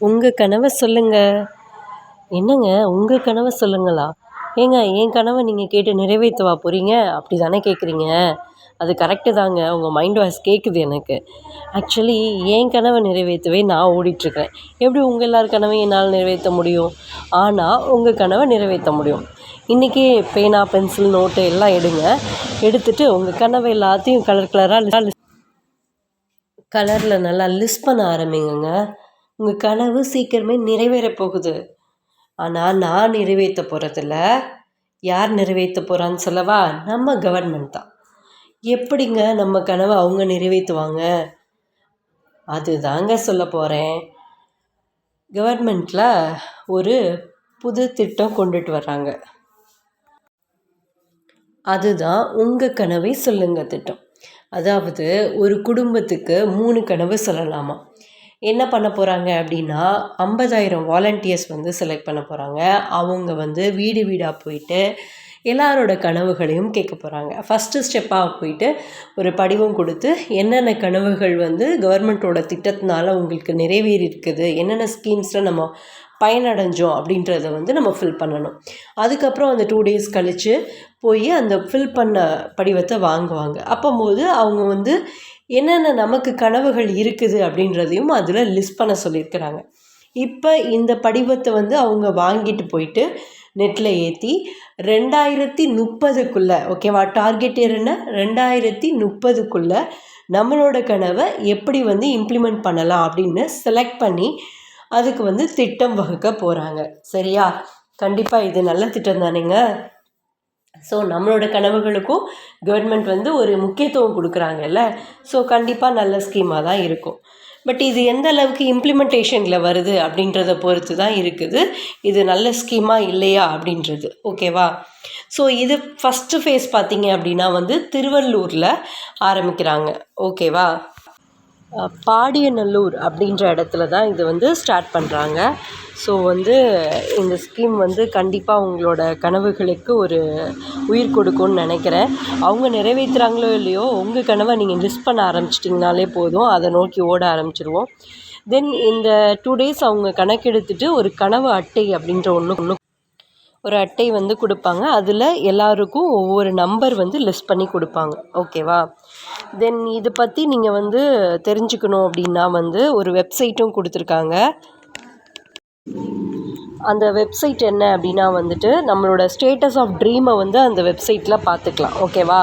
உங்கள் கனவை சொல்லுங்கள் என்னங்க? உங்கள் கனவை சொல்லுங்களா? ஏங்க என் கனவை நீங்கள் கேட்டு நிறைவேற்றவா போகிறீங்க அப்படி தானே கேட்குறீங்க அது கரெக்டு தாங்க. உங்கள் மைண்ட் வாய்ஸ் கேட்குது எனக்கு. ஆக்சுவலி என் கனவை நிறைவேற்றவே நான் ஓடிட்டுருக்கேன் எப்படி உங்கள் எல்லார் கனவையும் என்னால் நிறைவேற்ற முடியும்? ஆனால் உங்கள் கனவை நிறைவேற்ற முடியும். இன்றைக்கே பேனா பென்சில் நோட்டு எல்லாம் எடுங்க. எடுத்துகிட்டு உங்கள் கனவை எல்லாத்தையும் கலர் கலராக கலரில் நல்லா லிஸ்ட் பண்ண ஆரம்பிங்கங்க. உங்கள் கனவு சீக்கிரமே நிறைவேற போகுது. ஆனால் நான் நிறைவேற்ற போகிறதில்ல யார் நிறைவேற்ற போகிறான்னு சொல்லவா? நம்ம கவர்மெண்ட் தான். எப்படிங்க நம்ம கனவை அவங்க நிறைவேற்றுவாங்க? அதுதாங்க சொல்ல போகிறேன் கவர்மெண்ட்டில் ஒரு புது திட்டம் கொண்டுட்டு வர்றாங்க. அதுதான் உங்கள் கனவை சொல்லுங்கள் திட்டம். அதாவது ஒரு குடும்பத்துக்கு மூணு கனவு சொல்லலாமா? என்ன பண்ண போகிறாங்க அப்படின்னா ஐம்பதாயிரம் வாலண்டியர்ஸ் வந்து செலக்ட் பண்ண போகிறாங்க அவங்க வந்து வீடு வீடாக போயிட்டு எல்லாரோட கனவுகளையும் கேட்க போகிறாங்க ஃபஸ்ட்டு ஸ்டெப்பாக போயிட்டு ஒரு படிவம் கொடுத்து என்னென்ன கனவுகள் வந்து கவர்மெண்ட்டோட திட்டத்தினால உங்களுக்கு நிறைவேறி இருக்குது என்னென்ன ஸ்கீம்ஸில் நம்ம பயனடைஞ்சோம் அப்படின்றத வந்து நம்ம ஃபில் பண்ணணும். அதுக்கப்புறம் அந்த டூ டேஸ் கழித்து போய் அந்த ஃபில் பண்ண படிவத்தை வாங்குவாங்க. அப்போம்போது அவங்க வந்து என்னென்ன நமக்கு கனவுகள் இருக்குது அப்படின்றதையும் அதில் லிஸ்ட் பண்ண சொல்லியிருக்கிறாங்க. இப்போ இந்த படிவத்தை வந்து அவங்க வாங்கிட்டு போயிட்டு நெட்டில் ஏற்றி ரெண்டாயிரத்தி முப்பதுக்குள்ளே ஓகேவா டார்கெட் என்ன? ரெண்டாயிரத்தி முப்பதுக்குள்ளே நம்மளோட கனவை எப்படி வந்து இம்ப்ளிமெண்ட் பண்ணலாம் அப்படின்னு செலக்ட் பண்ணி அதுக்கு வந்து திட்டம் வகுக்க போகிறாங்க சரியா? கண்டிப்பாக இது நல்ல திட்டம் தானேங்க? ஸோ நம்மளோட கனவுகளுக்கும் கவர்மெண்ட் வந்து ஒரு முக்கியத்துவம் கொடுக்குறாங்கல்ல? ஸோ கண்டிப்பாக நல்ல ஸ்கீமாக தான் இருக்கும். பட் இது எந்த அளவுக்கு இம்ப்ளிமெண்டேஷனில் வருது அப்படின்றத பொறுத்து தான் இருக்குது. இது நல்ல ஸ்கீமாக இல்லையா அப்படின்றது. ஓகேவா ஸோ இது ஃபஸ்ட்டு ஃபேஸ் பார்த்தீங்க அப்படின்னா வந்து திருவள்ளூரில் ஆரம்பிக்கிறாங்க. ஓகேவா பாடியநல்லூர் அப்படின்ற இடத்துல தான் இது வந்து ஸ்டார்ட் பண்ணுறாங்க ஸோ வந்து இந்த ஸ்கீம் வந்து கண்டிப்பாக உங்களோட கனவுகளுக்கு ஒரு உயிர் கொடுக்கும்னு நினைக்கிறேன். அவங்க நிறைவேற்றுறாங்களோ இல்லையோ உங்கள் கனவை நீங்கள் லிஸ்ட் பண்ண ஆரம்பிச்சிட்டிங்கனாலே போதும். அதை நோக்கி ஓட ஆரம்பிச்சிருவோம். தென் இந்த டூ டேஸ் அவங்க கணக்கெடுத்துட்டு ஒரு கனவு அட்டை அப்படின்ற ஒன்று ஒன்று ஒரு அட்டை வந்து கொடுப்பாங்க. அதில் எல்லாருக்கும் ஒவ்வொரு நம்பர் வந்து லிஸ்ட் பண்ணி கொடுப்பாங்க. ஓகேவா தென் இது பற்றி நீங்கள் வந்து தெரிஞ்சுக்கணும் அப்படின்னா வந்து ஒரு வெப்சைட்டும் கொடுத்துருக்காங்க. அந்த வெப்சைட் என்ன அப்படின்னா வந்துட்டு நம்மளோட ஸ்டேட்டஸ் ஆஃப் ட்ரீமை வந்து அந்த வெப்சைட்டில் பார்த்துக்கலாம் ஓகேவா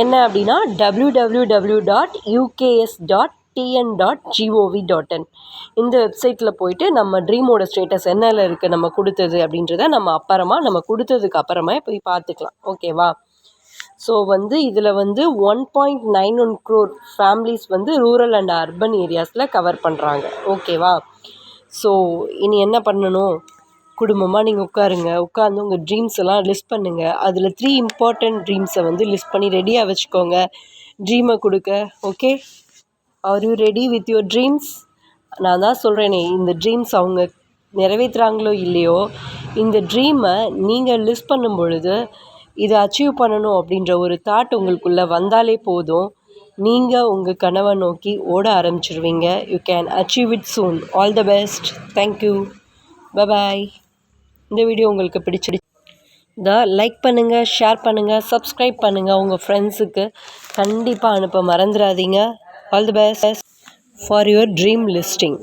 என்ன அப்படின்னா W W W dot UKS dot TN dot gov dot in இந்த வெப்சைட்டில் போயிட்டு நம்ம ட்ரீமோட ஸ்டேட்டஸ் என்னல இருக்குது நம்ம கொடுத்தது அப்படின்றத நம்ம அப்புறமா நம்ம கொடுத்ததுக்கு அப்புறமா போய் பார்த்துக்கலாம் ஓகேவா ஸோ வந்து இதில் வந்து one point nine one crore families வந்து ரூரல் அண்ட் அர்பன் ஏரியாஸில் கவர் பண்ணுறாங்க ஓகேவா ஸோ இனி என்ன பண்ணணும்? குடும்பமாக நீங்கள் உட்காருங்க. உட்காந்து உங்கள் ட்ரீம்ஸ் எல்லாம் லிஸ்ட் பண்ணுங்கள் அதில் த்ரீ இம்பார்ட்டண்ட் ட்ரீம்ஸை வந்து லிஸ்ட் பண்ணி ரெடியாக வச்சுக்கோங்க. ட்ரீமை கொடுக்க. Okay are you ready with your dreams நான் தான் சொல்கிறேனே இந்த ட்ரீம்ஸ் அவங்க நிறைவேற்றுறாங்களோ இல்லையோ இந்த ட்ரீமை நீங்கள் லிஸ்ட் பண்ணும் பொழுது இதை அச்சீவ் பண்ணணும் அப்படின்ற ஒரு தாட் உங்களுக்குள்ளே வந்தாலே போதும். நீங்கள் உங்கள் கனவை நோக்கி ஓட ஆரம்பிச்சிருவீங்க. You can achieve it soon all the best thank you bye bye இந்த வீடியோ உங்களுக்கு பிடிச்சிடுச்சு இந்த லைக் பண்ணுங்கள் ஷேர் பண்ணுங்கள் சப்ஸ்கிரைப் பண்ணுங்கள் உங்கள் ஃப்ரெண்ட்ஸுக்கு கண்டிப்பாக அனுப்ப மறந்துடாதீங்க all the best for your dream listing